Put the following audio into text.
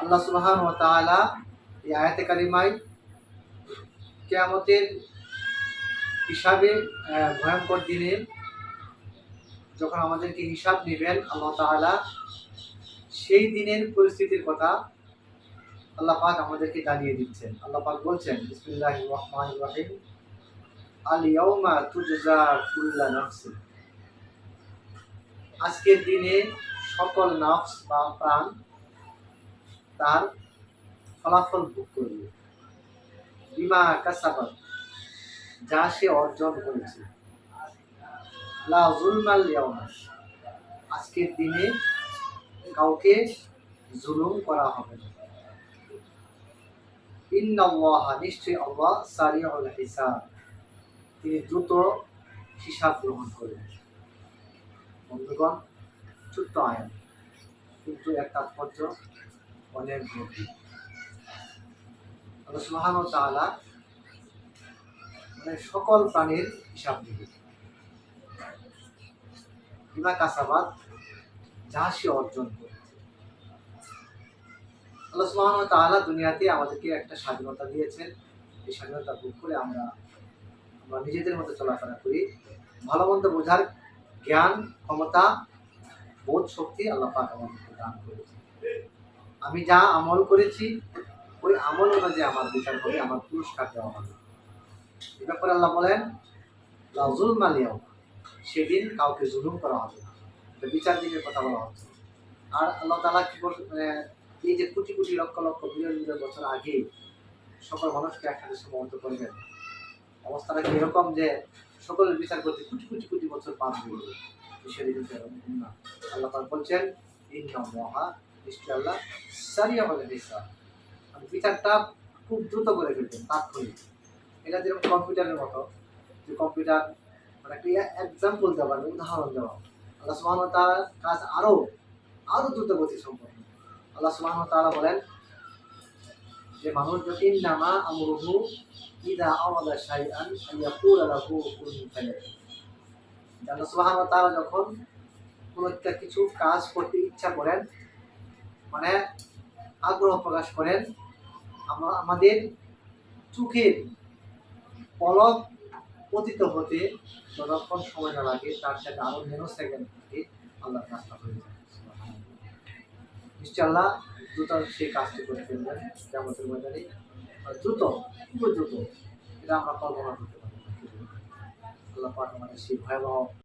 আল্লাহ সুবহান ওয়া তাআলা এই আয়াতে কারিমায় কিয়ামতের হিসাবে ভয়ঙ্কর দিনে যখন আমাদেরকে হিসাব নেবেন আল্লাহ তাআলা, সেই দিনের পরিস্থিতির কথা আল্লাহ পাক আমাদেরকে জানিয়ে দিচ্ছেন। আল্লাহ পাক বলছেন, বিসমিল্লাহির রহমানির রহিম। আল ইয়াউমা তুজজা কুল্লা নাফসিন। আজকের দিনে সকল নফস বা প্রাণ তার ফলাফল ভোগ করবে। বিমা কাসাবাত যা সে অর্জন করেছে। লা জুলমাল ইয়াউমা। আজকের দিনে কাউকে জুলুম করা হবে না। ইন্নাল্লাহা, নিশ্চয়ই আল্লাহ সারিউল হিসাব। তিনি দ্রুত হিসাব গ্রহণ করেন। বন্ধুগণ, ছোট্ট আয়াত। কিন্তু এর তাৎপর্য অনেক আল্লাহ সুবহানাহু ওয়া মানে সকল প্রাণীর হিসাব নেবে বিমা কাসাবাদ যা সে অর্জন করেছে। আল্লাহ তাআলা দুনিয়াতে আমাদেরকে একটা স্বাধীনতা দিয়েছেন। এই স্বাধীনতা ভোগ করে আমরা আমরা নিজেদের মতো চলাফেরা করি। ভালো মন্দ বোঝার জ্ঞান, ক্ষমতা, বোধ শক্তি আল্লাহ পাক আমাদেরকে দান করেছে আমি যা আমল করেছি, ওই আমল অনুযায়ী আমার বিচার করে আমার পুরস্কার দেওয়া হবে। এ ব্যাপারে আল্লাহ বলেন লাজুল মালিয়াও সেদিন কাউকে জুলুম করা হবে না। বিচার দিনের কথা বলা হচ্ছে। আর আল্লাহ তালা কি এই যে কোটি কোটি লক্ষ লক্ষ বিলিয়ন বিলিয়ন বছর আগে সকল মানুষকে একসাথে সমবেত করবেন, অবস্থাটা কি এরকম যে সকলের বিচার করতে কোটি কোটি কোটি বছর পার হয়ে যাবে সেদিন আল্লাহ বলছেন ইন্না মহা নিশ্চয় আল্লাহ সারিয়া বলে হিসাব আর বিচারটা খুব দ্রুত করে ফেলবেন তাৎক্ষণিক। এটা যেরকম কম্পিউটারের মতো, যে কম্পিউটার মানে একটা এক্সাম্পল দেওয়া মানে উদাহরণ দেওয়া। আল্লাহ সুবহান তার কাজ আরও আরও দ্রুত গতি সম্পন্ন। আল্লাহ সুবহান তাআলা বলেন, যে মানুষ যদি নামা আমরুহু ইদা আওয়াদা শাইআন আইয়াকুলা লাহু কুন ফায়াকুন আল্লাহ সুবহানাহু ওয়া তাআলা যখন কোন একটা কিছু কাজ করতে ইচ্ছা করেন মানে আগ্রহ প্রকাশ করেন। আমরা আমাদের চোখের পলক পতিত হতে যতক্ষণ সময় না লাগে, তার সাথে আরও নেনো সেকেন্ড থেকে আল্লাহ হয়ে যায় নিশ্চয় আল্লাহ দ্রুত সেই কাজটি করে ফেলবেন জামতের ময়দানে। দ্রুত খুব দ্রুত। এটা আমরা কল্পনা করতে পারি। আল্লাহ আমাদের সেই ভয়াবহ